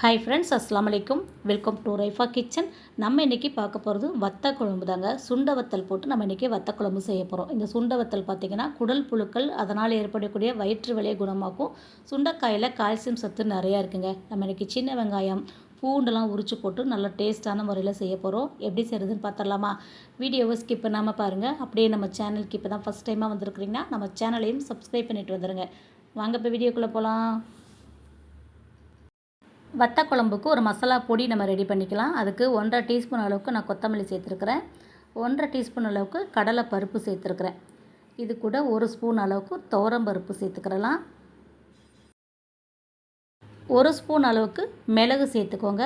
Hi friends அஸ்லாம் வலைக்கும் welcome to Raifa kitchen நம்ம இன்றைக்கி பார்க்க போகிறது வத்த குழம்பு தாங்க சுண்ட வத்தல் போட்டு நம்ம இன்றைக்கி வத்த குழம்பு செய்ய போகிறோம் இந்த சுண்ட வத்தல் பார்த்திங்கன்னா குடல் புழுக்கள் அதனால் ஏற்படக்கூடிய வயிற்று வலியை குணமாக்கும். சுண்டைக்காயில் கால்சியம் சத்து நிறையா இருக்குங்க. நம்ம இன்றைக்கி சின்ன வெங்காயம் பூண்டெல்லாம் உரிச்சு போட்டு நல்லா டேஸ்ட்டான முறையில் செய்ய போகிறோம் எப்படி செய்கிறதுன்னு பார்த்துடலாமா? வீடியோவை ஸ்கிப் பண்ணாமல் பாருங்கள் அப்படியே நம்ம சேனலுக்கு இப்போ தான் ஃபஸ்ட் டைமாக வந்திருக்கிறீங்கன்னா நம்ம சேனலையும் சப்ஸ்கிரைப் பண்ணிட்டு வந்துடுங்க வாங்க இப்போ வீடியோக்குள்ளே போகலாம் வத்த குழம்புக்கு ஒரு மசாலா பொடி நம்ம ரெடி பண்ணிக்கலாம். அதுக்கு ஒன்றரை டீஸ்பூன் அளவுக்கு நான் கொத்தமல்லி சேர்த்துருக்குறேன். ஒன்றரை டீஸ்பூன் அளவுக்கு கடலை பருப்பு சேர்த்துருக்குறேன். இது கூட ஒரு ஸ்பூன் அளவுக்கு துவரம் பருப்பு சேர்த்துக்கிறலாம். ஒரு ஸ்பூன் அளவுக்கு மிளகு சேர்த்துக்கோங்க.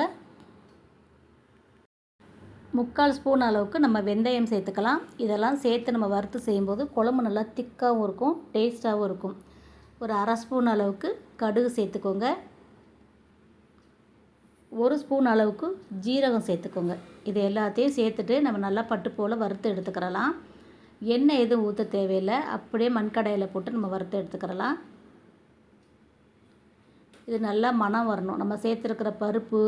முக்கால் ஸ்பூன் அளவுக்கு நம்ம வெந்தயம் சேர்த்துக்கலாம். இதெல்லாம் சேர்த்து நம்ம வறுத்து செய்யும்போது குழம்பு நல்லா திக்காகவும் இருக்கும் டேஸ்ட்டாகவும் இருக்கும். ஒரு அரை ஸ்பூன் அளவுக்கு கடுகு சேர்த்துக்கோங்க. ஒரு ஸ்பூன் அளவுக்கு ஜீரகம் சேர்த்துக்கோங்க. இது எல்லாத்தையும் சேர்த்துட்டு நம்ம நல்லா பட்டு போல் வறுத்து எடுத்துக்கிறலாம். எண்ணெய் எதுவும் ஊற்ற தேவையில்லை. அப்படியே மண்கடையில் போட்டு நம்ம வறுத்து எடுத்துக்கிறலாம். இது நல்லா மனம் வரணும். நம்ம சேர்த்துருக்கிற பருப்பு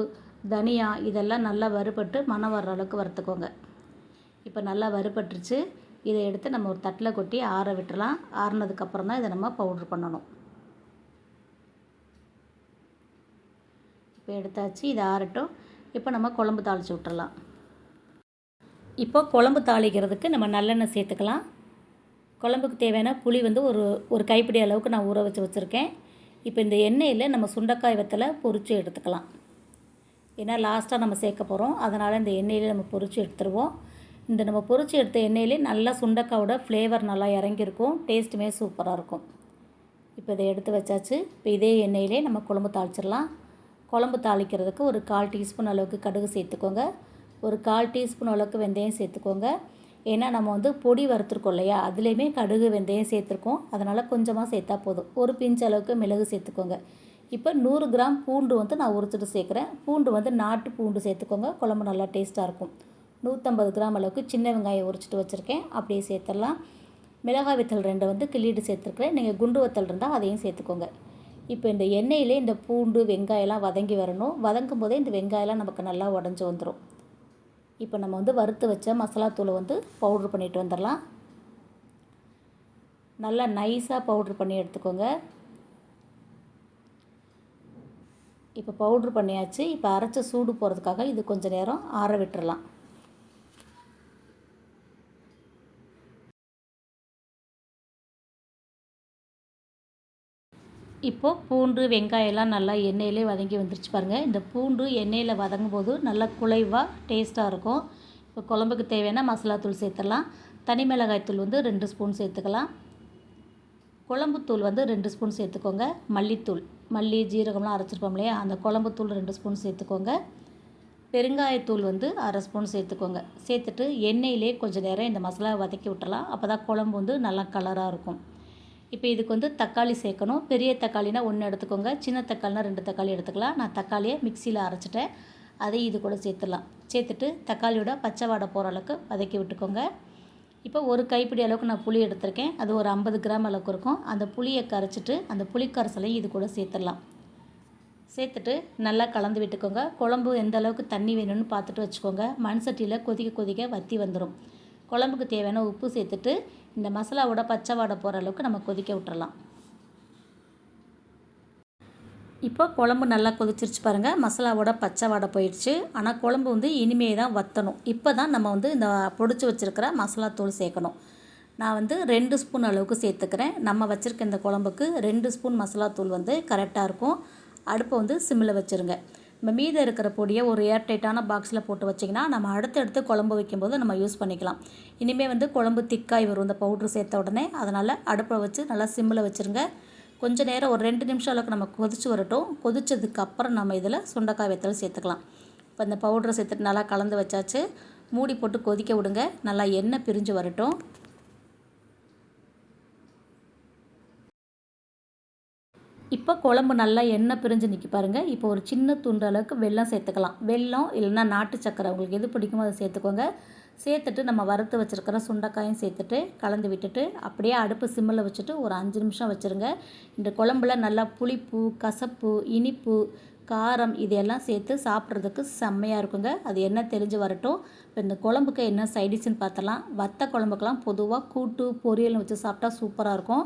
தனியா இதெல்லாம் நல்லா வறுபட்டு மனம் வர்ற அளவுக்கு வறுத்துக்கோங்க. இப்போ நல்லா வறுபட்டுருச்சு. இதை எடுத்து நம்ம ஒரு தட்டில் கொட்டி ஆற விட்டுலாம் ஆறினதுக்கப்புறம் தான் இதை நம்ம பவுட்ரு பண்ணணும். இப்போ எடுத்தாச்சு இது ஆறட்டும். இப்போ நம்ம குழம்பு தாளித்து விட்டுறலாம். இப்போ குழம்பு தாளிக்கிறதுக்கு நம்ம நல்லெண்ணெய் சேர்த்துக்கலாம். குழம்புக்கு தேவையான புளி வந்து ஒரு ஒரு கைப்பிடி அளவுக்கு நான் ஊற வச்சு வச்சுருக்கேன். இப்போ இந்த எண்ணெயில் நம்ம சுண்டைக்காய் வெத்தலை பொறிச்சு எடுத்துக்கலாம். ஏன்னா லாஸ்ட்டாக நம்ம சேர்க்க போகிறோம். அதனால் இந்த எண்ணெயில் நம்ம பொறிச்சு எடுத்துருவோம். இந்த நம்ம பொறிச்சு எடுத்த எண்ணெயிலே நல்லா சுண்டைக்காயோட ஃப்ளேவர் நல்லா இறங்கியிருக்கும். டேஸ்ட்டுமே சூப்பராக இருக்கும். இப்போ இதை எடுத்து வச்சாச்சு. இப்போ இதே எண்ணெயிலே நம்ம குழம்பு தாளிச்சிடலாம். குழம்பு தாளிக்கிறதுக்கு ஒரு கால் டீஸ்பூன் அளவுக்கு கடுகு சேர்த்துக்கோங்க. ஒரு கால் டீஸ்பூன் அளவுக்கு வெந்தயம் சேர்த்துக்கோங்க. ஏன்னா நம்ம வந்து பொடி வறுத்துருக்கோம் இல்லையா? அதுலேயுமே கடுகு வெந்தயம் சேர்த்துருக்கோம். அதனால் கொஞ்சமாக சேர்த்தா போதும். ஒரு பிஞ்ச் அளவுக்கு மிளகு சேர்த்துக்கோங்க. இப்போ நூறு கிராம் பூண்டு வந்து நான் உரிச்சிட்டு சேர்க்குறேன். பூண்டு வந்து நாட்டு பூண்டு சேர்த்துக்கோங்க. குழம்பு நல்லா டேஸ்ட்டாக இருக்கும். நூற்றம்பது கிராம் அளவுக்கு சின்ன வெங்காயம் உரிச்சிட்டு வச்சுருக்கேன். அப்படியே சேர்த்துடலாம். மிளகாய் வித்தல் ரெண்டு வந்து கிள்ளிட்டு சேர்த்துருக்குறேன். நீங்கள் குண்டு வத்தல் இருந்தால் அதையும் சேர்த்துக்கோங்க. இப்போ இந்த எண்ணெயிலே இந்த பூண்டு வெங்காயம்லாம் வதங்கி வரணும். வதங்கும் போதே இந்த வெங்காயம்லாம் நமக்கு நல்லா உடஞ்சி வந்துடும் இப்போ நம்ம வந்து வறுத்து வச்ச மசாலா தூளை வந்து பவுட்ரு பண்ணிட்டு வந்துடலாம். நல்லா நைஸாக பவுட்ரு பண்ணி எடுத்துக்கோங்க. இப்போ பவுட்ரு பண்ணியாச்சு. இப்போ அரைச்ச சூடு போகிறதுக்காக இது கொஞ்சம் நேரம் ஆற விட்டுறலாம். இப்போது பூண்டு வெங்காயம்லாம் நல்லா எண்ணெயிலே வதங்கி வந்துருச்சு பாருங்கள் இந்த பூண்டு எண்ணெயில் வதங்கும் போது நல்லா குலைவாக டேஸ்ட்டாக இருக்கும். இப்போ குழம்புக்கு தேவையான மசாலா தூள் சேர்த்துடலாம். தனி மிளகாய்த்தூள் வந்து ரெண்டு ஸ்பூன் சேர்த்துக்கலாம். குழம்புத்தூள் வந்து ரெண்டு ஸ்பூன் சேர்த்துக்கோங்க. மல்லித்தூள் மல்லி ஜீரகம்லாம் அரைச்சிருப்போம் இல்லையா? அந்த குழம்புத்தூள் ரெண்டு ஸ்பூன் சேர்த்துக்கோங்க. பெருங்காயத்தூள் வந்து அரை ஸ்பூன் சேர்த்துக்கோங்க. சேர்த்துட்டு எண்ணெயிலே கொஞ்சம் நேரம் இந்த மசாலா வதக்கி விட்டுலாம் அப்போ தான் குழம்பு வந்து நல்லா கலராக இருக்கும். இப்போ இதுக்கு வந்து தக்காளி சேர்க்கணும். பெரிய தக்காளினா ஒன்று எடுத்துக்கோங்க. சின்ன தக்காளினா ரெண்டு தக்காளி எடுத்துக்கலாம். நான் தக்காளியை மிக்சியில் அரைச்சிட்டேன். அதையும் இது கூட சேர்த்துடலாம். சேர்த்துட்டு தக்காளியோட பச்சை வாடை போகிற அளவுக்கு வதக்கி விட்டுக்கோங்க. இப்போ ஒரு கைப்பிடி அளவுக்கு நான் புளி எடுத்திருக்கேன். அது ஒரு ஐம்பது கிராம் அளவுக்கு இருக்கும். அந்த புளியை கரைச்சிட்டு அந்த புளிக்கரைசலையும் இது கூட சேர்த்துடலாம். சேர்த்துட்டு நல்லா கலந்து விட்டுக்கோங்க. குழம்பு எந்த அளவுக்கு தண்ணி வேணும்னு பார்த்துட்டு வச்சுக்கோங்க. மண் சட்டியில் கொதிக்க கொதிக்க வற்றி வந்துடும் குழம்புக்கு தேவையான உப்பு சேர்த்துட்டு இந்த மசாலாவோட பச்சை வாடை போகிற அளவுக்கு நம்ம கொதிக்க விட்டுறலாம். இப்போ குழம்பு நல்லா கொதிச்சிருச்சு பாருங்கள் மசாலாவோட பச்சை வாடை போயிடுச்சு. ஆனால் குழம்பு வந்து இனிமே தான் வற்றணும் இப்போ தான் நம்ம வந்து இந்த பொடிச்சு வச்சுருக்கிற மசாலா தூள் சேர்க்கணும். நான் வந்து ரெண்டு ஸ்பூன் அளவுக்கு சேர்த்துக்கிறேன். நம்ம வச்சுருக்க இந்த குழம்புக்கு ரெண்டு ஸ்பூன் மசாலா தூள் வந்து கரெக்டாக இருக்கும். அடுப்பை வந்து சிம்மில் வச்சுருங்க. நம்ம மீதம் இருக்கிற பொடியை ஒரு ஏர்டைட்டான பாக்ஸில் போட்டு வச்சிங்கன்னா நம்ம அடுத்தடுத்து குழம்பு வைக்கும்போது நம்ம யூஸ் பண்ணிக்கலாம். இனிமேல் வந்து குழம்பு திக்காய் வரும். இந்த பவுட்ரு சேர்த்த உடனே அதனால் அடுப்பை வச்சு நல்லா சிம்மில் வச்சுருங்க. கொஞ்சம் நேரம் ஒரு ரெண்டு நிமிஷம் அளவுக்கு நம்ம கொதிச்சு வரட்டும். கொதிச்சதுக்கப்புறம் நம்ம இதில் சுண்டக்காய் வெத்தல் சேர்த்துக்கலாம். இப்போ இந்த பவுட்ரை சேர்த்துட்டு நல்லா கலந்து வச்சாச்சு. மூடி போட்டு கொதிக்க விடுங்க. நல்லா எண்ணெய் பிரிஞ்சு வரட்டும். இப்போ குழம்பு நல்லா எண்ணெய் பிரிஞ்சு நிற்கி பாருங்கள் இப்போ ஒரு சின்ன துண்டு அளவுக்கு வெல்லம் சேர்த்துக்கலாம். வெல்லம் இல்லைன்னா நாட்டு சக்கரை. உங்களுக்கு எது பிடிக்குமோ அதை சேர்த்துக்கோங்க. சேர்த்துட்டு நம்ம வறுத்து வச்சுருக்கிற சுண்டைக்காயும் சேர்த்துட்டு கலந்து விட்டுட்டு அப்படியே அடுப்பு சிம்மில் வச்சுட்டு ஒரு அஞ்சு நிமிஷம் வச்சுருங்க. இந்த குழம்புல நல்லா புளிப்பு கசப்பு இனிப்பு காரம் இதெல்லாம் சேர்த்து சாப்பிட்றதுக்கு செம்மையாக இருக்குங்க. அது என்ன தெரிஞ்சு வரட்டும். இப்போ இந்த குழம்புக்கு என்ன சைடிஷ்னு பார்த்தலாம் வத்த குழம்புக்கெலாம் பொதுவாக கூட்டு பொரியலும் வச்சு சாப்பிட்டா சூப்பராக இருக்கும்.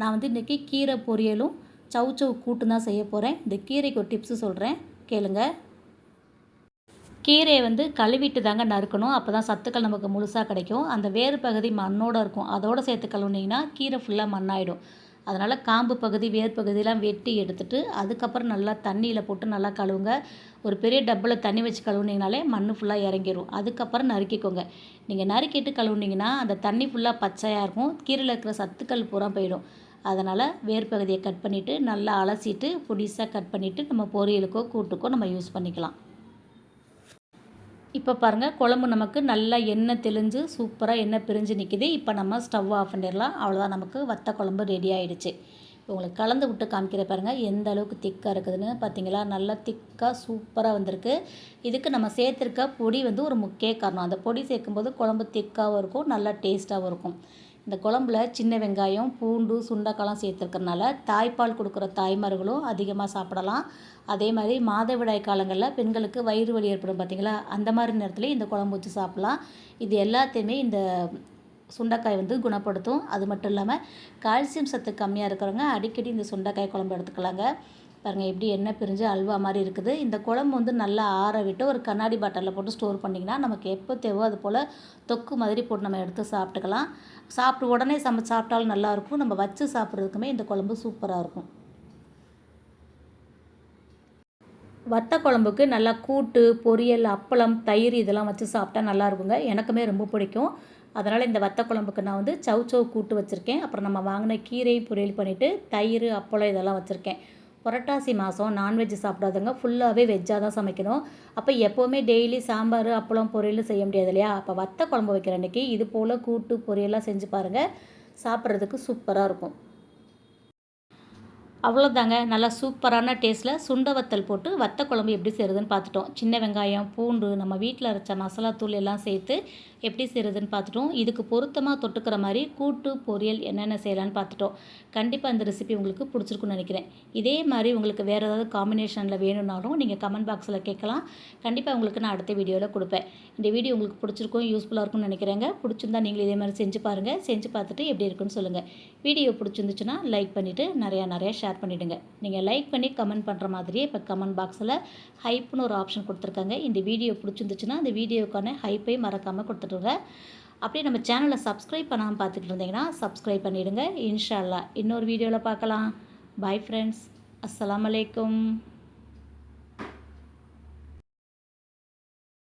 நான் வந்து இன்றைக்கி கீரை பொரியலும் சவு சவு கூட்டு தான் செய்ய போகிறேன் இந்த கீரைக்கு ஒரு டிப்ஸு சொல்கிறேன் கேளுங்க. கீரையை வந்து கழுவிட்டு தாங்க நறுக்கணும். அப்போ தான் சத்துக்கள் நமக்கு முழுசாக கிடைக்கும். அந்த வேறு பகுதி மண்ணோடு இருக்கும். அதோடு சேர்த்து கழுவுனீங்கன்னா கீரை ஃபுல்லாக மண்ணாயிடும். அதனால் காம்பு பகுதி வேர் பகுதியெலாம் வெட்டி எடுத்துட்டு அதுக்கப்புறம் நல்லா தண்ணியில் போட்டு நல்லா கழுவுங்க. ஒரு பெரிய டப்பில் தண்ணி வச்சு கழுவுனீங்கனாலே மண் ஃபுல்லாக இறங்கிடும் அதுக்கப்புறம் நறுக்கிக்கோங்க. நீங்கள் நறுக்கிட்டு கழுவுனீங்கன்னா அந்த தண்ணி ஃபுல்லாக பச்சையாக இருக்கும். கீரையில் இருக்கிற சத்துக்கள் பூரா போயிடும். அதனால் வேர் பகுதியை கட் பண்ணிவிட்டு நல்லா அலசிட்டு பொடிசாக கட் பண்ணிவிட்டு நம்ம பொரியலுக்கோ கூட்டுக்கோ நம்ம யூஸ் பண்ணிக்கலாம். இப்போ பாருங்கள் குழம்பு நமக்கு நல்லா எண்ணெய் தெளிஞ்சு சூப்பராக எண்ணெய் பிரிஞ்சு நிற்கிது இப்போ நம்ம ஸ்டவ் ஆஃப் பண்ணிடலாம். அவ்வளோதான் நமக்கு வத்த குழம்பு ரெடி ஆகிடுச்சு உங்களுக்கு கலந்து விட்டு காமிக்கிற பாருங்கள் எந்த அளவுக்கு திக்காக இருக்குதுன்னு பார்த்தீங்களா நல்லா திக்காக சூப்பராக வந்திருக்கு. இதுக்கு நம்ம சேர்த்துருக்க பொடி வந்து ஒரு முக்கிய காரணம். அந்த பொடி சேர்க்கும்போது குழம்பு திக்காகவும் இருக்கும் நல்லா டேஸ்ட்டாகவும் இருக்கும். இந்த குழம்புல சின்ன வெங்காயம் பூண்டு சுண்டக்காலாம் சேர்த்துருக்கறனால தாய்ப்பால் கொடுக்குற தாய்மார்களும் அதிகமாக சாப்பிடலாம். அதே மாதிரி மாதவிடாய் காலங்களில் பெண்களுக்கு வயிறு வலி ஏற்படும் பார்த்திங்களா அந்த மாதிரி நேரத்தில் இந்த குழம்பு வச்சு சாப்பிட்லாம். இது எல்லாத்தையுமே இந்த சுண்டைக்காய் வந்து குணப்படுத்தும். அது மட்டும் இல்லாமல் கால்சியம் சத்து கம்மியாக இருக்கிறவங்க அடிக்கடி இந்த சுண்டைக்காய் குழம்பு எடுத்துக்கலாங்க. பாருங்கள் எப்படி எண்ணெய் பிரிஞ்சு அல்வா மாதிரி இருக்குது. இந்த குழம்பு வந்து நல்லா ஆற விட்டு ஒரு கண்ணாடி பாட்டிலில் போட்டு ஸ்டோர் பண்ணிங்கன்னா நமக்கு எப்போ தேவோ அது போல் தொக்கு மாதிரி போட்டு நம்ம எடுத்து சாப்பிட்டுக்கலாம். சாப்பிட்டு உடனே சம சாப்பிட்டாலும் நல்லாயிருக்கும் நம்ம வச்சு சாப்பிட்றதுக்குமே இந்த குழம்பு சூப்பராக இருக்கும். வத்த குழம்புக்கு நல்லா கூட்டு பொரியல் அப்பளம் தயிர் இதெல்லாம் வச்சு சாப்பிட்டா நல்லா இருக்குங்க. எனக்குமே ரொம்ப பிடிக்கும். அதனால் இந்த வத்த குழம்புக்கு நான் வந்து சவு சவு கூட்டு வச்சுருக்கேன். அப்புறம் நம்ம வாங்கின கீரை பொரியல் பண்ணிவிட்டு தயிர் அப்பளம் இதெல்லாம் வச்சுருக்கேன். புரட்டாசி மாதம் நான்வெஜ் சாப்பிடாதவங்க ஃபுல்லாகவே வெஜ்ஜாக தான் சமைக்கணும். அப்போ எப்போவுமே டெய்லி சாம்பார் அப்பளம் பொரியல் செய்ய முடியாது இல்லையா? அப்போ வத்த குழம்பு வைக்கிற அன்றைக்கி இது போல் கூட்டு பொரியலாக செஞ்சு பாருங்கள் சாப்பிட்றதுக்கு சூப்பராக இருக்கும். அவ்வளோதாங்க நல்லா சூப்பரான டேஸ்ட்டில் சுண்ட வத்தல் போட்டு வத்த குழம்பு எப்படி செய்கிறதுன்னு பார்த்துட்டோம். சின்ன வெங்காயம் பூண்டு நம்ம வீட்டில் அரைச்ச மசாலா தூள் எல்லாம் சேர்த்து எப்படி செய்கிறதுன்னு பார்த்துட்டோம். இதுக்கு பொருத்தமாக தொட்டுக்கிற மாதிரி கூட்டு பொரியல் என்னென்ன செய்யலான்னு பார்த்துட்டோம். கண்டிப்பாக இந்த ரெசிபி உங்களுக்கு பிடிச்சிருக்குன்னு நினைக்கிறேன். இதே மாதிரி உங்களுக்கு வேறு ஏதாவது காம்பினேஷனில் வேணும்னாலும் நீங்கள் கமெண்ட் பாக்ஸில் கேட்கலாம். கண்டிப்பாக உங்களுக்கு நான் அடுத்த வீடியோவில் கொடுப்பேன். இந்த வீடியோ உங்களுக்கு பிடிச்சிருக்கும் யூஸ்ஃபுல்லாக இருக்கும்னு நினைக்கிறேங்க. பிடிச்சிருந்தா நீங்களும் இதே மாதிரி செஞ்சு பாருங்கள் செஞ்சு பார்த்துட்டு எப்படி இருக்குன்னு சொல்லுங்கள் வீடியோ பிடிச்சிருந்துச்சுன்னா லைக் பண்ணிவிட்டு நிறையா நிறையா ஷேர் பண்ணிவிடுங்க நீங்கள் லைக் பண்ணி கமெண்ட் பண்ணுற மாதிரியே இப்போ கமெண்ட் பாக்ஸில் ஹைப்னு ஒரு ஆப்ஷன் கொடுத்துருக்காங்க. இந்த வீடியோ பிடிச்சிருந்துச்சுன்னா அந்த வீடியோக்கான ஹைப்பை மறக்காமல் கொடுத்துருங்க அப்படியே நம்ம சேனலை சப்ஸ்கிரைப் பண்ணாமல் பார்த்துட்டு இருந்தீங்கன்னா சப்ஸ்கிரைப் பண்ணிவிடுங்க இன்ஷால்லா இன்னொரு வீடியோவில் பார்க்கலாம். பாய் ஃப்ரெண்ட்ஸ் அஸ்லாம் அலைக்கும்